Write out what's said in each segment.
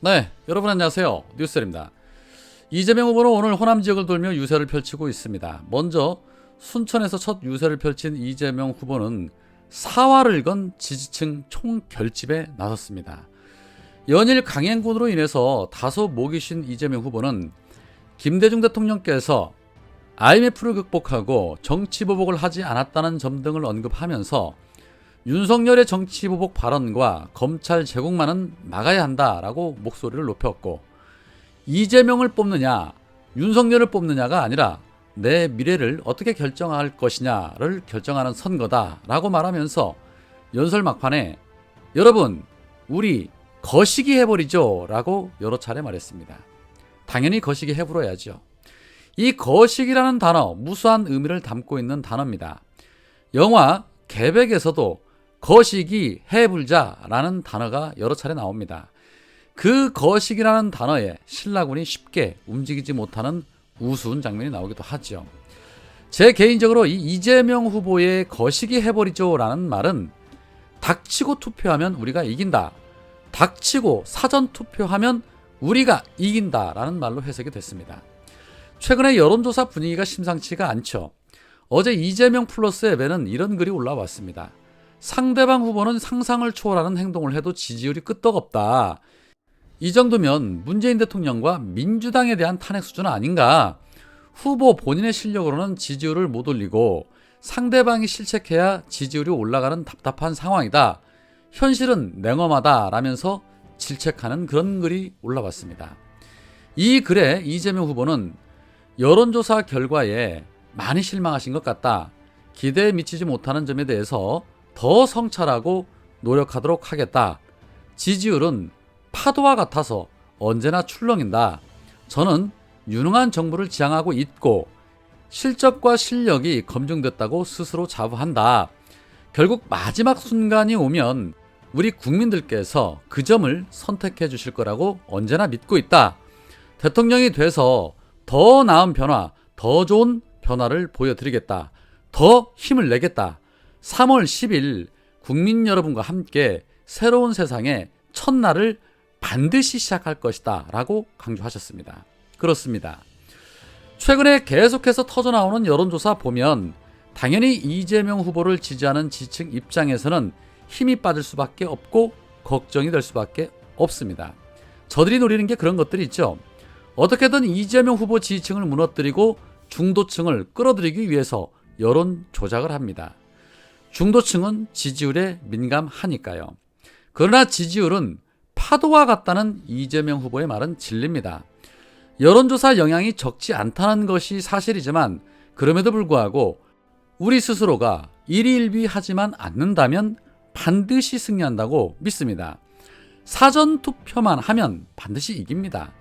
네, 여러분 안녕하세요. 뉴스입니다. 이재명 후보는 오늘 호남 지역을 돌며 유세를 펼치고 있습니다. 먼저 순천에서 첫 유세를 펼친 이재명 후보는 사활을 건 지지층 총결집에 나섰습니다. 연일 강행군으로 인해서 다소 목이 쉰 이재명 후보는 김대중 대통령께서 IMF를 극복하고 정치 보복을 하지 않았다는 점 등을 언급하면서 윤석열의 정치보복 발언과 검찰 제공만은 막아야 한다라고 목소리를 높였고 이재명을 뽑느냐 윤석열을 뽑느냐가 아니라 내 미래를 어떻게 결정할 것이냐를 결정하는 선거다라고 말하면서 연설 막판에 여러분 우리 거시기 해버리죠 라고 여러 차례 말했습니다. 당연히 거시기 해버려야죠. 이 거시기라는 단어 무수한 의미를 담고 있는 단어입니다. 영화 개백에서도 거시기 해불자라는 단어가 여러 차례 나옵니다. 그 거시기라는 단어에 신라군이 쉽게 움직이지 못하는 우스운 장면이 나오기도 하죠. 제 개인적으로 이 이재명 후보의 거시기 해버리죠라는 말은 닥치고 투표하면 우리가 이긴다. 닥치고 사전 투표하면 우리가 이긴다라는 말로 해석이 됐습니다. 최근에 여론조사 분위기가 심상치가 않죠. 어제 이재명 플러스 앱에는 이런 글이 올라왔습니다. 상대방 후보는 상상을 초월하는 행동을 해도 지지율이 끄떡없다. 이 정도면 문재인 대통령과 민주당에 대한 탄핵 수준 아닌가? 후보 본인의 실력으로는 지지율을 못 올리고 상대방이 실책해야 지지율이 올라가는 답답한 상황이다. 현실은 냉엄하다. 라면서 질책하는 그런 글이 올라왔습니다. 이 글에 이재명 후보는 여론조사 결과에 많이 실망하신 것 같다. 기대에 미치지 못하는 점에 대해서 더 성찰하고 노력하도록 하겠다. 지지율은 파도와 같아서 언제나 출렁인다. 저는 유능한 정부를 지향하고 있고 실적과 실력이 검증됐다고 스스로 자부한다. 결국 마지막 순간이 오면 우리 국민들께서 그 점을 선택해 주실 거라고 언제나 믿고 있다. 대통령이 돼서 더 나은 변화, 더 좋은 변화를 보여드리겠다. 더 힘을 내겠다. 3월 10일 국민 여러분과 함께 새로운 세상의 첫날을 반드시 시작할 것이다. 라고 강조하셨습니다. 그렇습니다. 최근에 계속해서 터져나오는 여론조사 보면 당연히 이재명 후보를 지지하는 지층 입장에서는 힘이 빠질 수밖에 없고 걱정이 될 수밖에 없습니다. 저들이 노리는 게 그런 것들이 있죠. 어떻게든 이재명 후보 지지층을 무너뜨리고 중도층을 끌어들이기 위해서 여론 조작을 합니다. 중도층은 지지율에 민감하니까요. 그러나 지지율은 파도와 같다는 이재명 후보의 말은 진리입니다. 여론조사 영향이 적지 않다는 것이 사실이지만 그럼에도 불구하고 우리 스스로가 일희일비하지만 않는다면 반드시 승리한다고 믿습니다. 사전 투표만 하면 반드시 이깁니다.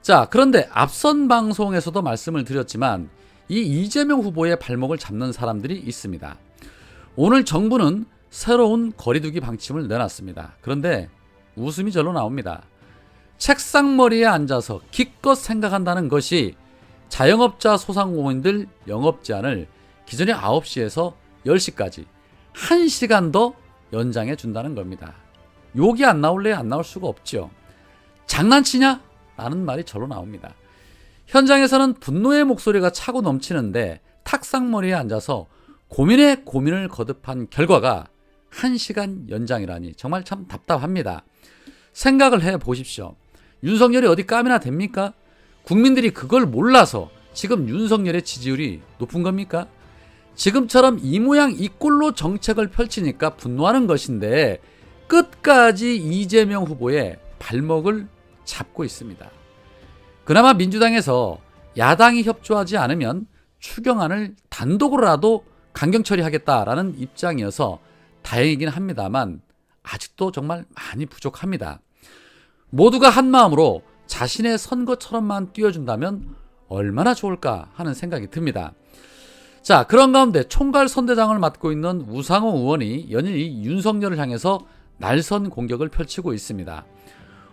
자, 그런데 앞선 방송에서도 말씀을 드렸지만 이 이재명 후보의 발목을 잡는 사람들이 있습니다. 오늘 정부는 새로운 거리두기 방침을 내놨습니다. 그런데 웃음이 절로 나옵니다. 책상머리에 앉아서 기껏 생각한다는 것이 자영업자 소상공인들 영업 제한을 기존의 9시에서 10시까지 1시간 더 연장해 준다는 겁니다. 욕이 안 나올래 안 나올 수가 없죠. 장난치냐? 라는 말이 절로 나옵니다. 현장에서는 분노의 목소리가 차고 넘치는데 탁상머리에 앉아서 고민에 고민을 거듭한 결과가 1시간 연장이라니 정말 참 답답합니다. 생각을 해 보십시오. 윤석열이 어디 까미나 됩니까? 국민들이 그걸 몰라서 지금 윤석열의 지지율이 높은 겁니까? 지금처럼 이 모양 이 꼴로 정책을 펼치니까 분노하는 것인데 끝까지 이재명 후보의 발목을 잡고 있습니다. 그나마 민주당에서 야당이 협조하지 않으면 추경안을 단독으로라도 강경 처리하겠다라는 입장이어서 다행이긴 합니다만 아직도 정말 많이 부족합니다. 모두가 한 마음으로 자신의 선거처럼만 뛰어준다면 얼마나 좋을까 하는 생각이 듭니다. 자, 그런 가운데 총괄 선대장을 맡고 있는 우상호 의원이 연일 이 윤석열을 향해서 날선 공격을 펼치고 있습니다.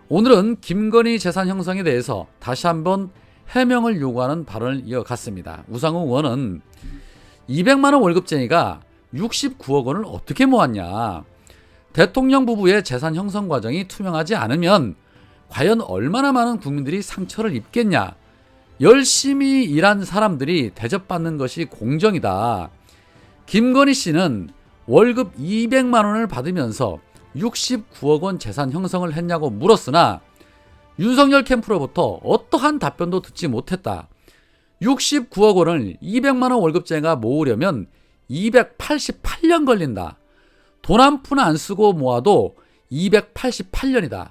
오늘은 김건희 재산 형성에 대해서 다시 한번 해명을 요구하는 발언을 이어갔습니다. 우상호 의원은 200만 원 월급쟁이가 69억 원을 어떻게 모았냐? 대통령 부부의 재산 형성 과정이 투명하지 않으면 과연 얼마나 많은 국민들이 상처를 입겠냐? 열심히 일한 사람들이 대접받는 것이 공정이다. 김건희 씨는 월급 200만 원을 받으면서 69억 원 재산 형성을 했냐고 물었으나 윤석열 캠프로부터 어떠한 답변도 듣지 못했다. 69억 원을 200만 원 월급쟁이가 모으려면 288년 걸린다. 돈 한 푼 안 쓰고 모아도 288년이다.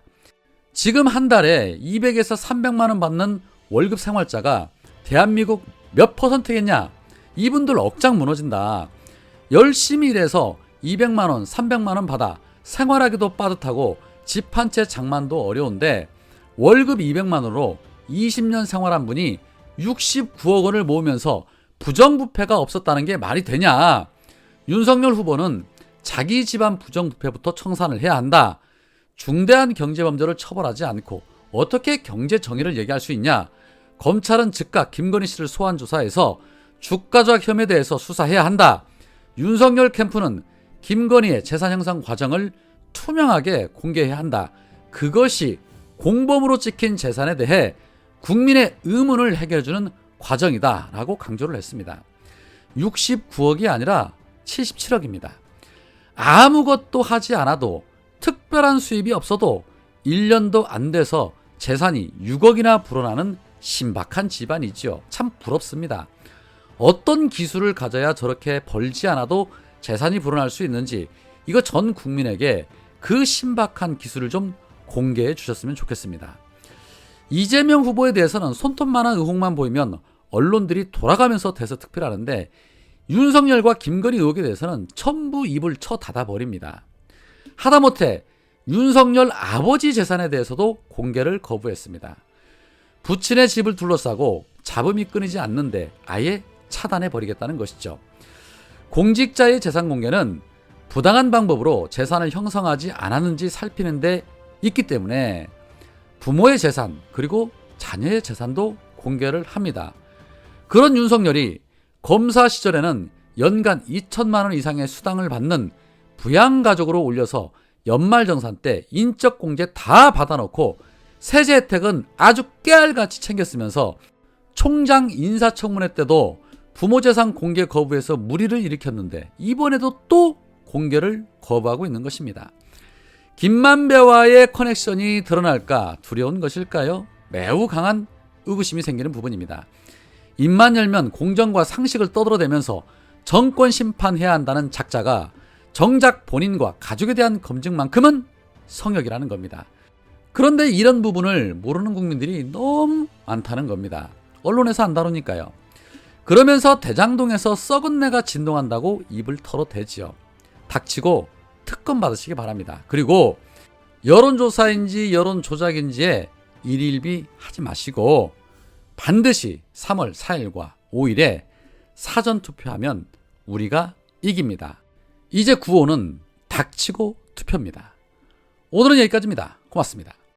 지금 한 달에 200에서 300만 원 받는 월급 생활자가 대한민국 몇 퍼센트겠냐? 이분들 억장 무너진다. 열심히 일해서 200만 원, 300만 원 받아 생활하기도 빠듯하고 집 한 채 장만도 어려운데 월급 200만 원으로 20년 생활한 분이 69억 원을 모으면서 부정부패가 없었다는 게 말이 되냐? 윤석열 후보는 자기 집안 부정부패부터 청산을 해야 한다. 중대한 경제범죄를 처벌하지 않고 어떻게 경제 정의를 얘기할 수 있냐? 검찰은 즉각 김건희 씨를 소환 조사해서 주가 조작 혐의에 대해서 수사해야 한다. 윤석열 캠프는 김건희의 재산 형성 과정을 투명하게 공개해야 한다. 그것이 공범으로 찍힌 재산에 대해 국민의 의문을 해결해주는 과정이다. 라고 강조를 했습니다. 69억이 아니라 77억입니다. 아무것도 하지 않아도 특별한 수입이 없어도 1년도 안 돼서 재산이 6억이나 불어나는 신박한 집안이지요. 참 부럽습니다. 어떤 기술을 가져야 저렇게 벌지 않아도 재산이 불어날 수 있는지 이거 전 국민에게 그 신박한 기술을 좀 공개해 주셨으면 좋겠습니다. 이재명 후보에 대해서는 손톱만한 의혹만 보이면 언론들이 돌아가면서 대서특필하는데 윤석열과 김건희 의혹에 대해서는 전부 입을 쳐 닫아버립니다. 하다못해 윤석열 아버지 재산에 대해서도 공개를 거부했습니다. 부친의 집을 둘러싸고 잡음이 끊이지 않는데 아예 차단해 버리겠다는 것이죠. 공직자의 재산 공개는 부당한 방법으로 재산을 형성하지 않았는지 살피는 데 있기 때문에 부모의 재산 그리고 자녀의 재산도 공개를 합니다. 그런 윤석열이 검사 시절에는 연간 2천만 원 이상의 수당을 받는 부양가족으로 올려서 연말정산 때 인적 공제 다 받아놓고 세제 혜택은 아주 깨알같이 챙겼으면서 총장 인사청문회 때도 부모 재산 공개 거부해서 물의를 일으켰는데 이번에도 또 공개를 거부하고 있는 것입니다. 김만배와의 커넥션이 드러날까 두려운 것일까요? 매우 강한 의구심이 생기는 부분입니다. 입만 열면 공정과 상식을 떠들어대면서 정권 심판해야 한다는 작자가 정작 본인과 가족에 대한 검증만큼은 성역이라는 겁니다. 그런데 이런 부분을 모르는 국민들이 너무 많다는 겁니다. 언론에서 안 다루니까요. 그러면서 대장동에서 썩은 내가 진동한다고 입을 털어대지요. 닥치고 특검 받으시기 바랍니다. 그리고 여론조사인지 여론조작인지에 일일비 하지 마시고 반드시 3월 4일과 5일에 사전투표하면 우리가 이깁니다. 이제 구호는 닥치고 투표입니다. 오늘은 여기까지입니다. 고맙습니다.